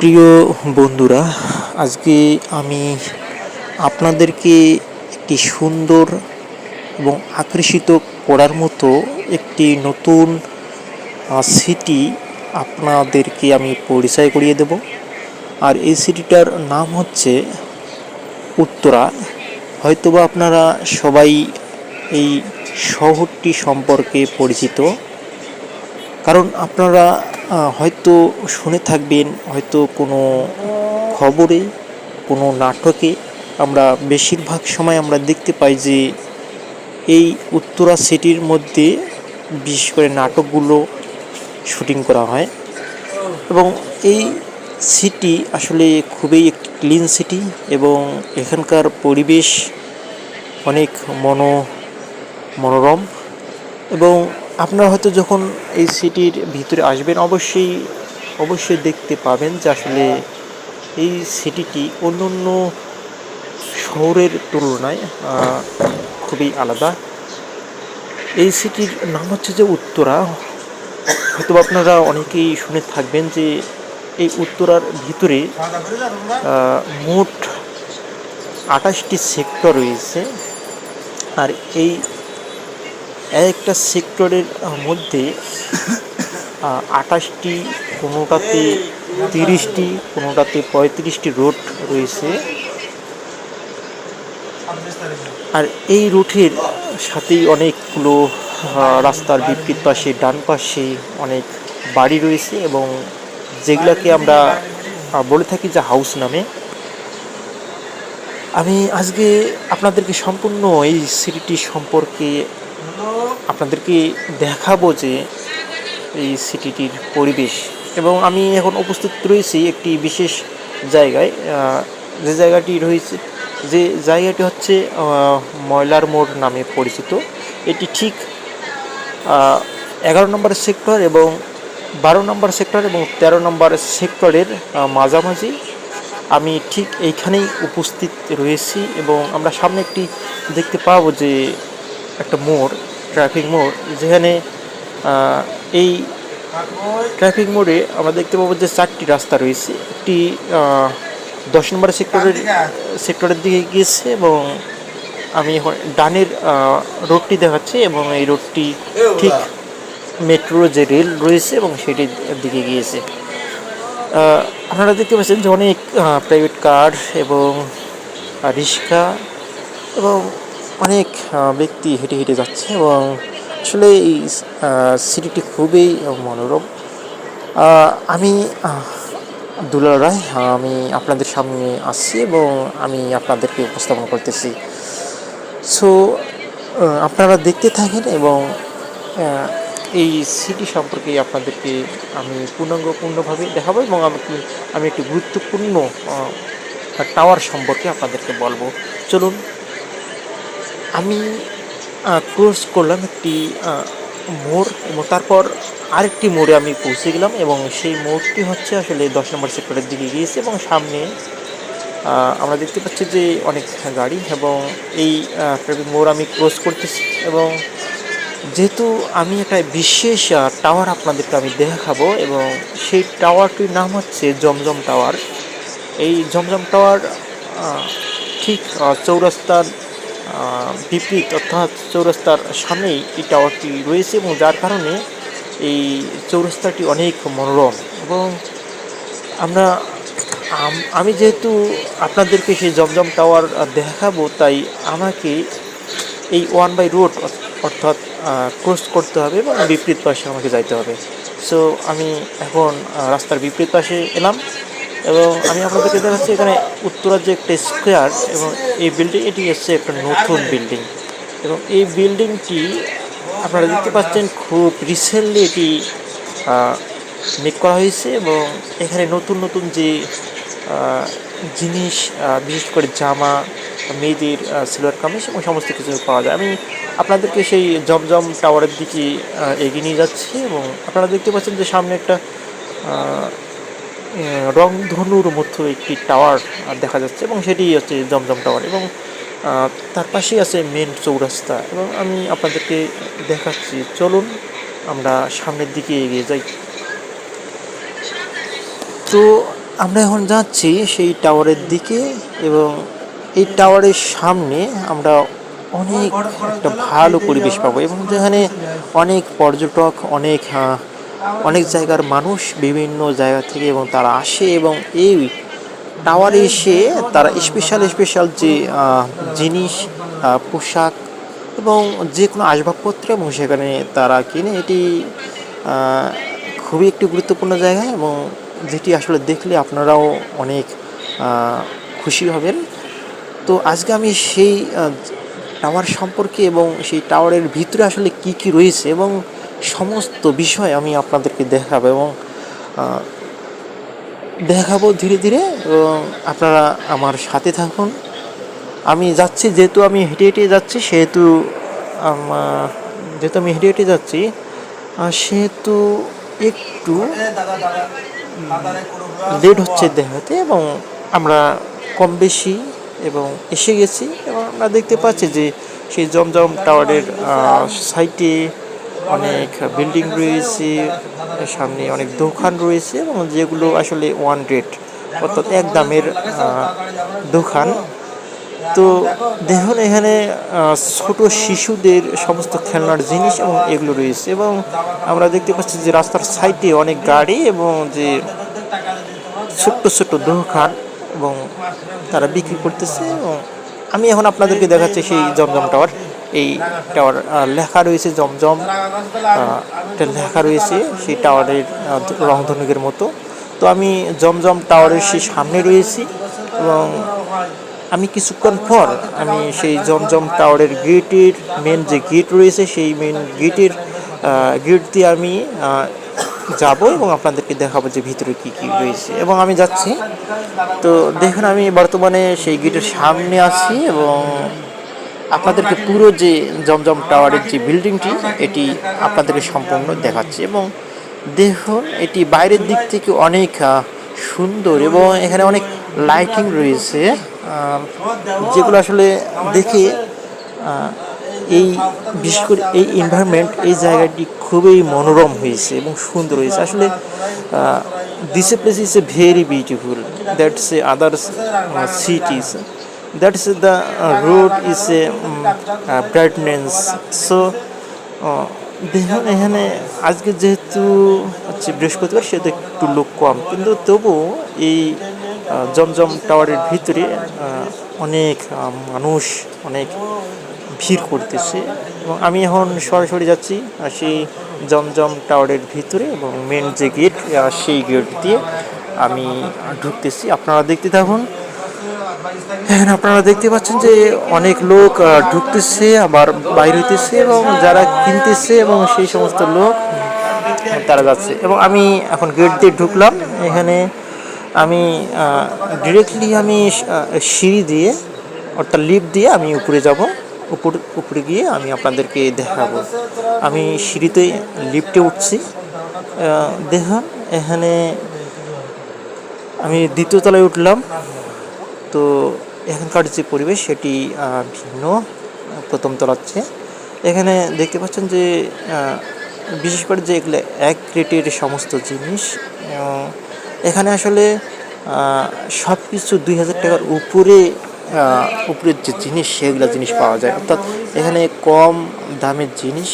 প্রিয় বন্ধুরা, আজকে আমি আপনাদেরকে একটি সুন্দর এবং আকর্ষিত করার মতো একটি নতুন সিটি আপনাদেরকে আমি পরিচয় করিয়ে দেব। আর এই সিটিটার নাম হচ্ছে উত্তরা। হয়তোবা আপনারা সবাই এই শহরটি সম্পর্কে পরিচিত। কারণ আপনারা হয়তো শুনে থাকবেন, হয়তো কোনো খবরে, কোনো নাটকে আমরা বেশিরভাগ সময় আমরা দেখতে পাই যে এই উত্তরা সিটির মধ্যে বিশেষ করে নাটকগুলো শুটিং করা হয়। এবং এই সিটি আসলে খুবই একটি ক্লিন সিটি এবং এখানকার পরিবেশ অনেক মনো, মনোরম এবং আপনারা হয়তো যখন এই সিটির ভিতরে আসবেন, অবশ্যই অবশ্যই দেখতে পাবেন যে আসলে এই সিটিটি অন্য অন্য শহরের তুলনায় খুবই আলাদা। এই সিটির নাম হচ্ছে যে উত্তরা। হয়তো আপনারা অনেকেই শুনে থাকবেন যে এই উত্তরার ভিতরে মোট আঠাশটি সেক্টর রয়েছে। আর এই এক একটা সেক্টরের মধ্যে আঠাশটি, কোনোটাতে তিরিশটি, কোনোটাতে পঁয়ত্রিশটি রোড রয়েছে। আর এই রুটের সাথেই অনেকগুলো রাস্তার বিপরীত পাশে, ডান পাশে অনেক বাড়ি রয়েছে এবং যেগুলোকে আমরা বলে থাকি যে হাউস নামে। আমি আজকে আপনাদেরকে সম্পূর্ণ এই সিটিটি সম্পর্কে আপনাদেরকে দেখাবো যে এই সিটিটির পরিবেশ। এবং আমি এখন উপস্থিত রয়েছি একটি বিশেষ জায়গায় যে জায়গাটি রয়েছে, যে জায়গাটি হচ্ছে ময়লার মোড় নামে পরিচিত। এটি ঠিক এগারো নম্বর সেক্টর এবং বারো নম্বর সেক্টর এবং তেরো নম্বর সেক্টরের মাঝামাঝি। আমি ঠিক এইখানেই উপস্থিত রয়েছি এবং আমরা সামনে একটি দেখতে পাবো যে একটা মোড় ট্রাফিক মোড় যেখানে এই ট্রাফিক মোড়ে আমরা দেখতে পাবো যে চারটি রাস্তা রয়েছে। একটি দশ নম্বর সেক্টরের সেক্টরের দিকে গিয়েছে এবং আমি এখন ডানের রোডটি দেখাচ্ছি এবং এই রোডটি ঠিক মেট্রো যে রেল রয়েছে এবং সেটির দিকে গিয়েছে। আপনারা দেখতে পাচ্ছেন যে অনেক প্রাইভেট কার এবং রিক্সা এবং অনেক ব্যক্তি হেঁটে হেঁটে যাচ্ছে এবং আসলে এই সিটিটি খুবই মনোরম। আমি দুলাল রায়, আমি আপনাদের সামনে আসছি এবং আমি আপনাদেরকে উপস্থাপন করতেছি। সো আপনারা দেখতে থাকেন এবং এই সিটি সম্পর্কে আপনাদেরকে আমি পূর্ণাঙ্গপূর্ণভাবে দেখাবো এবং আমাকে আমি একটি গুরুত্বপূর্ণ টাওয়ার সম্পর্কে আপনাদেরকে বলব। চলুন আমি ক্রস করলাম একটি মোড়, এবং তারপর আরেকটি মোড়ে আমি পৌঁছে গেলাম এবং সেই মোড়টি হচ্ছে আসলে দশ নম্বর সেক্টরের দিকে গিয়েছে এবং সামনে আমরা দেখতে পাচ্ছি যে অনেক গাড়ি এবং এই ট্রাফিক মোড় আমি ক্রস করতেছি এবং যেহেতু আমি একটা বিশেষ টাওয়ার আপনাদেরকে আমি দেখাবো এবং সেই টাওয়ারটির নাম হচ্ছে জমজম টাওয়ার এই জমজম টাওয়ার ঠিক চৌরাস্তার বিপরীত অর্থাৎ চৌরাস্তার সামনেই এই টাওয়ারটি রয়েছে এবং যার কারণে এই চৌরাস্তাটি অনেক মনোরম এবং আমরা, আমি যেহেতু আপনাদেরকে সেই জমজম টাওয়ার দেখাবো, তাই আমাকে এই ওয়ান বাই রোড অর্থাৎ ক্রস করতে হবে এবং বিপরীত পাশে আমাকে যাইতে হবে। সো আমি এখন রাস্তার বিপরীত পাশে এলাম। এবং আমি আপনাদেরকে দেখাচ্ছি এখানে উত্তরার যে একটা স্কোয়ার এবং এই বিল্ডিং এটি হচ্ছে একটা নতুন বিল্ডিং এবং এই বিল্ডিংটি আপনারা দেখতে পাচ্ছেন খুব রিসেন্টলি এটি মেক করা হয়েছে এবং এখানে নতুন নতুন যে জিনিস বিশেষ করে জামা মেয়েদের সিলভার কামিজ এবং সমস্ত কিছু পাওয়া যায়। আমি আপনাদেরকে সেই জমজম টাওয়ারের দিকে এগিয়ে নিয়ে যাচ্ছি এবং আপনারা দেখতে পাচ্ছেন যে সামনে একটা রংধনুর মতো একটি টাওয়ার দেখা যাচ্ছে এবং সেটি হচ্ছে জমজম টাওয়ার এবং তার পাশেই আছে মেন চৌরাস্তা এবং আমি আপনাদেরকে দেখাচ্ছি। চলুন আমরা সামনের দিকে এগিয়ে যাই। তো আমরা এখন যাচ্ছি সেই টাওয়ারের দিকে এবং এই টাওয়ারের সামনে আমরা অনেক একটা ভালো পরিবেশ পাবো এবং যেখানে অনেক পর্যটক, অনেক অনেক জায়গার মানুষ বিভিন্ন জায়গা থেকে এবং তারা আসে এবং এই টাওয়ারে এসে তারা স্পেশাল স্পেশাল যে জিনিস পোশাক এবং যে কোনো আসবাবপত্র এবং সেখানে তারা কিনে, এটি খুবই একটি গুরুত্বপূর্ণ জায়গা এবং যেটি আসলে দেখলে আপনারাও অনেক খুশি হবেন। তো আজকে আমি সেই টাওয়ার সম্পর্কে এবং সেই টাওয়ারের ভিতরে আসলে কি কি রয়েছে এবং সমস্ত বিষয় আমি আপনাদেরকে দেখাবো এবং দেখাবো ধীরে ধীরে আপনারা আমার সাথে থাকুন। আমি যাচ্ছি, যেহেতু আমি হেঁটে হেঁটে যাচ্ছি, সেহেতু যেহেতু আমি হেঁটে হেঁটে যাচ্ছি সেহেতু একটু লেট হচ্ছে দেখাতে এবং আমরা কম বেশি এবং এসে গেছি। এবং আমরা দেখতে পাচ্ছি যে সেই জমজম টাওয়ারের সাইটে অনেক বিল্ডিং রয়েছে, সামনে অনেক দোকান রয়েছে এবং যেগুলো আসলে ওয়ান রেট অর্থাৎ এক দামের দোকান। তো দেখুন এখানে ছোট শিশুদের সমস্ত খেলনার জিনিস এবং এগুলো রয়েছে এবং আমরা দেখতে পাচ্ছি যে রাস্তার সাইডে অনেক গাড়ি এবং যে ছোট্ট ছোট্ট দোকান এবং তারা বিক্রি করতেছে এবং আমি এখন আপনাদেরকে দেখাচ্ছি সেই জমজম টাওয়ার। এই টাওয়ার লেখা রয়েছে জমজম একটা লেখা রয়েছে সেই টাওয়ারের রংধনুকের মতো। তো আমি জমজম টাওয়ারের সেই সামনে রয়েছি এবং আমি কিছুক্ষণ পর আমি সেই জমজম টাওয়ারের গেটের মেন যে গেট রয়েছে সেই মেন গেটের গেট দিয়ে আমি যাব এবং আপনাদেরকে দেখাবো যে ভিতরে কি কি রয়েছে। এবং আমি যাচ্ছি। তো দেখুন, আমি বর্তমানে সেই গেটের সামনে আছি এবং আপনাদেরকে পুরো যে জমজম টাওয়ারের যে বিল্ডিংটি, এটি আপনাদেরকে সম্পূর্ণ দেখাচ্ছে এবং দেখুন, এটি বাইরের দিক থেকে অনেক সুন্দর এবং এখানে অনেক লাইটিং রয়েছে যেগুলো আসলে দেখে এই বিশেষ করে এই এনভায়রনমেন্ট এই জায়গাটি খুবই মনোরম হয়েছে এবং সুন্দর হয়েছে। আসলে this place is a very beautiful that's a others cities that's the road is a brightness so দেখুন এখানে আজকে যেহেতু হচ্ছে বৃহস্পতিবার সেহেতু একটু লোক কম। কিন্তু তবু এই জমজম টাওয়ারের ভিতরে অনেক মানুষ অনেক ভিড় করতেছে। এবং আমি এখন সরাসরি যাচ্ছি সেই জমজম টাওয়ারের ভিতরে এবং মেন যে গেট সেই গেট দিয়ে আমি ঢুকতেছি। আপনারা দেখতে থাকুন। হ্যাঁ আপনারা দেখতে পাচ্ছেন যে অনেক লোক ঢুকতেছে, আবার বাইরে হইতেছে এবং যারা কিনতেছে এবং সেই সমস্ত লোক তারা যাচ্ছে। এবং আমি এখন গেট দিয়ে ঢুকলাম। এখানে আমি ডিরেক্টলি আমি সিঁড়ি দিয়ে, অর্থাৎ লিফট দিয়ে আমি উপরে যাব। উপর, উপরে গিয়ে আমি আপনাদেরকে দেখাবো। আমি সিঁড়িতে লিফটে উঠছি। দেখা এখানে আমি দ্বিতীয় তলায় উঠলাম। তো এখানকার যে পরিবেশ, সেটি ভিন্ন, প্রথম তলাচ্ছে এখানে দেখতে পাচ্ছেন যে বিশেষ করে যে এগুলো এক রেটের সমস্ত জিনিস এখানে আসলে সব কিছু দুই হাজার টাকার উপরে উপরের যে জিনিস, সেগুলো জিনিস পাওয়া যায়। অর্থাৎ এখানে কম দামের জিনিস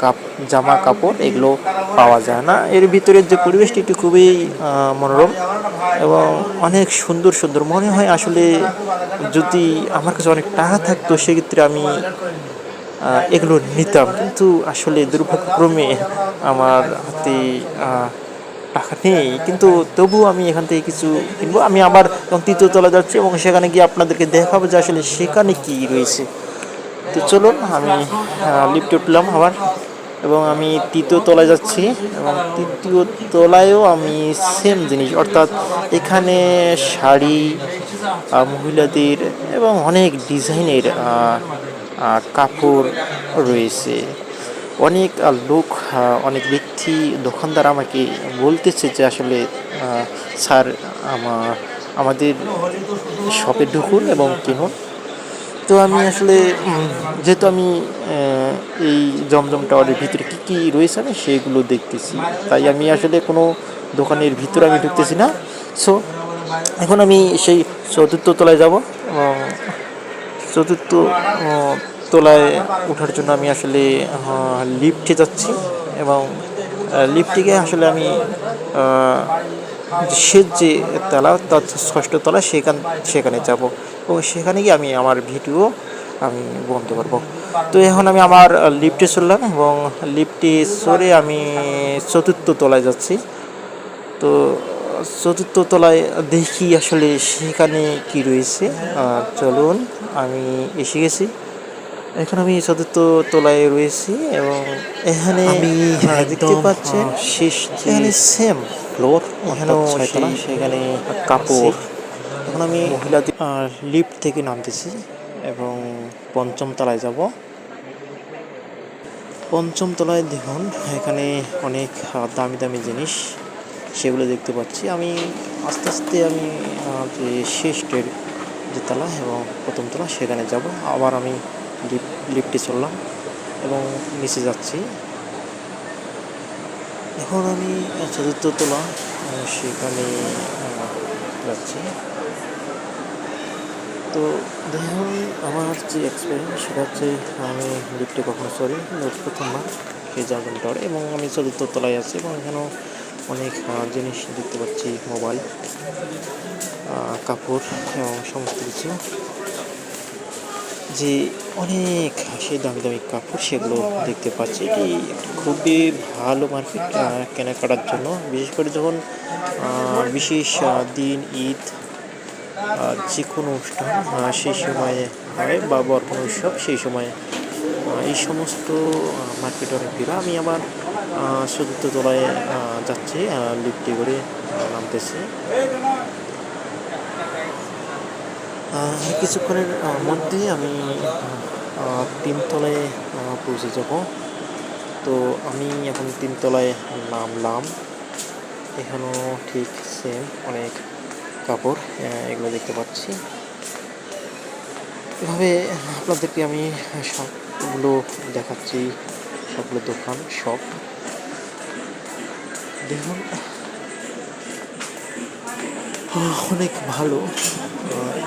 কাপ, জামা কাপড়, এগুলো পাওয়া যায় না। এর ভিতরের যে পরিবেশটি এটি খুবই মনোরম এবং অনেক সুন্দর সুন্দর। মনে হয় আসলে যদি আমার কাছে অনেক টাকা থাকতো, সেক্ষেত্রে আমি এগুলো নিতাম। কিন্তু আসলে দুর্ভাগ্যক্রমে আমার হাতে টাকা নেই। কিন্তু তবু আমি এখান থেকে কিছু কিনবো। আমি আবার তৃতীয় তলা যাচ্ছি এবং সেখানে গিয়ে আপনাদেরকে দেখাবো যে আসলে সেখানে কী রয়েছে। তো চলুন, আমি লিফটে উঠলাম আবার, এবং আমি তৃতীয় তলায় যাচ্ছি, এবং তৃতীয় তলায়ও আমি সেম জিনিস, অর্থাৎ এখানে শাড়ি মহিলাদের এবং অনেক ডিজাইনের কাপড় রয়েছে। অনেক লোক অনেক ব্যক্তি, দোকানদার আমাকে বলতেছে যে আসলে স্যার আমার আমাদের শপে ঢুকুন এবং কিনুন। তো আমি আসলে যেহেতু আমি এই জমজম টাওয়ারের ভিতরে কী কী রয়েছে আমি সেগুলো দেখতেছি। তাই আমি আসলে কোনো দোকানের ভিতরে আমি ঢুকতেছি না। সো এখন আমি সেই চতুর্থ তলায় যাব। এবং চতুর্থ তলায় ওঠার জন্য আমি আসলে লিফটে যাচ্ছি। এবং লিফটে গিয়ে আসলে আমি শেষ যে তলা ষষ্ঠ তলা সেখান সেখানে যাব। এবং সেখানে গিয়ে আমি আমার ভিডিও আমি বলতে পারব তো এখন আমি আমার লিফটে চললাম এবং লিফটে সরে আমি চতুর্থ তলায় যাচ্ছি। তো চতুর্থ তলায় দেখি আসলে সেখানে কি রয়েছে। চলুন, আমি এসে গেছি। এখন আমি চতুর্থ তলায় রয়েছি এবং এখানে আমি দেখতে পাচ্ছেন শেষ এখানে সেম ফ্লোর এখানেও সেখানে কাপড়। এখন আমি মহিলাদের লিফট থেকে নামতেছি এবং পঞ্চম তলায় যাব। পঞ্চম তলায় দেখুন এখানে অনেক দামি দামি জিনিস সেগুলো দেখতে পাচ্ছি। আমি আস্তে আস্তে আমি যে শেষের যে তলা এবং প্রথম তলা সেখানে যাব। আবার আমি লিফট চললাম এবং নিচে যাচ্ছি। এখন আমি চতুর্থ তলা সেখানে যাচ্ছি। তো দেখুন, আমার যে এক্সপিরিয়েন্স সেটা হচ্ছে আমি লিফটে কখনো চলি প্রথমবার সেই জার্মান টাওয়ার এবং আমি চতুর্থ তলায় আছি এবং এখানেও অনেক জিনিস দেখতে পাচ্ছি, মোবাইল কাপড় এবং সমস্ত কিছু। যে অনেক সেই দামি দামি কাপড় সেগুলো দেখতে পাচ্ছি। এটি খুবই ভালো মার্কেট কেনাকাটার জন্য। বিশেষ করে যখন বিশেষ দিন ঈদ যে কোনো অনুষ্ঠান সেই সময়ে হয় বা বর্পণ উৎসব সেই সময়ে এই সমস্ত মার্কেট অনেক ভিড়। আমি আহ, চতুর্থ তলায় যাচ্ছি লিফটে করে নামতেছি। কিছুক্ষণের মধ্যেই আমি তিনতলায় পৌঁছে যাব। তো আমি এখন তিনতলায় নামলাম। এখানেও ঠিক সেম অনেক কাপড় এগুলো দেখতে পাচ্ছি। এভাবে আপনাদেরকে আমি সবগুলো দেখাচ্ছি, সবগুলো দোকান সব দেখুন অনেক ভালো।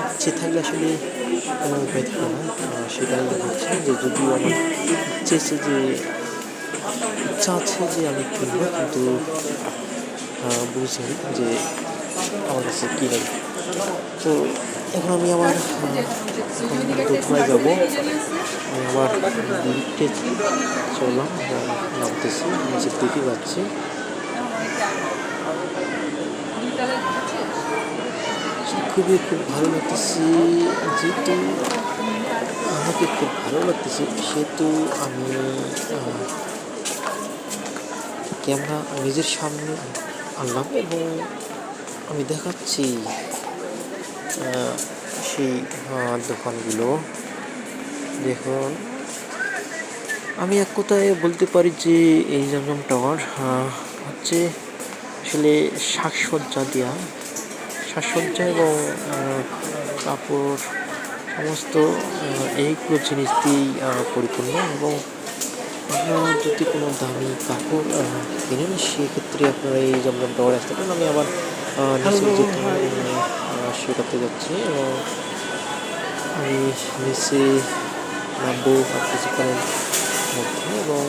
ইচ্ছে থাকলে আসলে কোনো না। আহ, সেটাই হচ্ছে যে যদিও আমার ইচ্ছে আছে যে ইচ্ছা আছে যে আমি কিনবো কিন্তু বুঝি যে আমার কাছে কী নেই। তো এখন আমি আমার দোতলায় যাব। আমি আবার লিফটে চললাম নামতেছি নিচের দিকে যাচ্ছি। খুবই খুব ভালো লাগতেছে, যেহেতু আমাকে খুব ভালো লাগতেছে, সেহেতু আমি ক্যামেরা নিজের সামনে আনলাম এবং আমি দেখাচ্ছি সেই দোকানগুলো। দেখুন, আমি এক কথায় বলতে পারি যে এই জমজম টাওয়ার হচ্ছে আসলে সাজসজ্জা দেওয়া সাজসজ্জা এবং কাপড় সমস্ত এইগুলো জিনিস দিয়েই পরিপূর্ণ এবং আপনারা যদি কোনো দামি কাপড় কেনেন সেক্ষেত্রে আপনারা এই জমজম টাওয়ার আসতে পারেন। আমি আবার নিচে যে টাওয়ার, আহ, সেটাতে যাচ্ছি এবং আমি নিচে নামবো কিছুক্ষণের মধ্যে এবং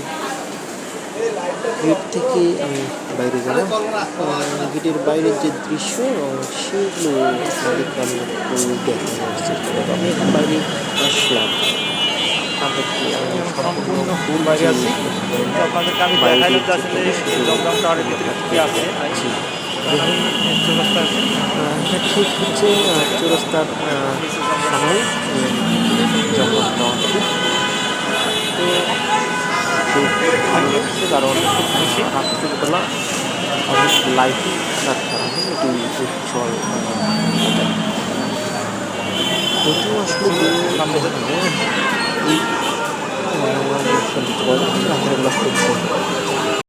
গেট থেকে আমি বাইরে যাব। গেটের বাইরের যে দৃশ্য সেগুলো আপনাদেরকে আমি একটু দেখানোর চেষ্টা করব। আমি এখন বাইরে আসলাম। সম্পূর্ণ ফুল বাইরে আছি। আপনাদেরকে আমি দেখাইলাম যে আসলে থেকে এই শুরু জমজম টাওয়ারের ভিতরে কী আছে। জি। দেখুন চৌরাস্তা আছে। আহ, এটা ঠিক হচ্ছে আহ, চৌরাস্তার সামনে জঙ্গল টাওয়ারটি তো খুব ভালো লাগছে কারণ বেশি রাত্রিবেলা অনেক লাইটিং এটি উজ্জ্বল প্রথম আসলে নাম এই আহ, অনুষ্ঠান দিতে পারব রাতের বেলা খুব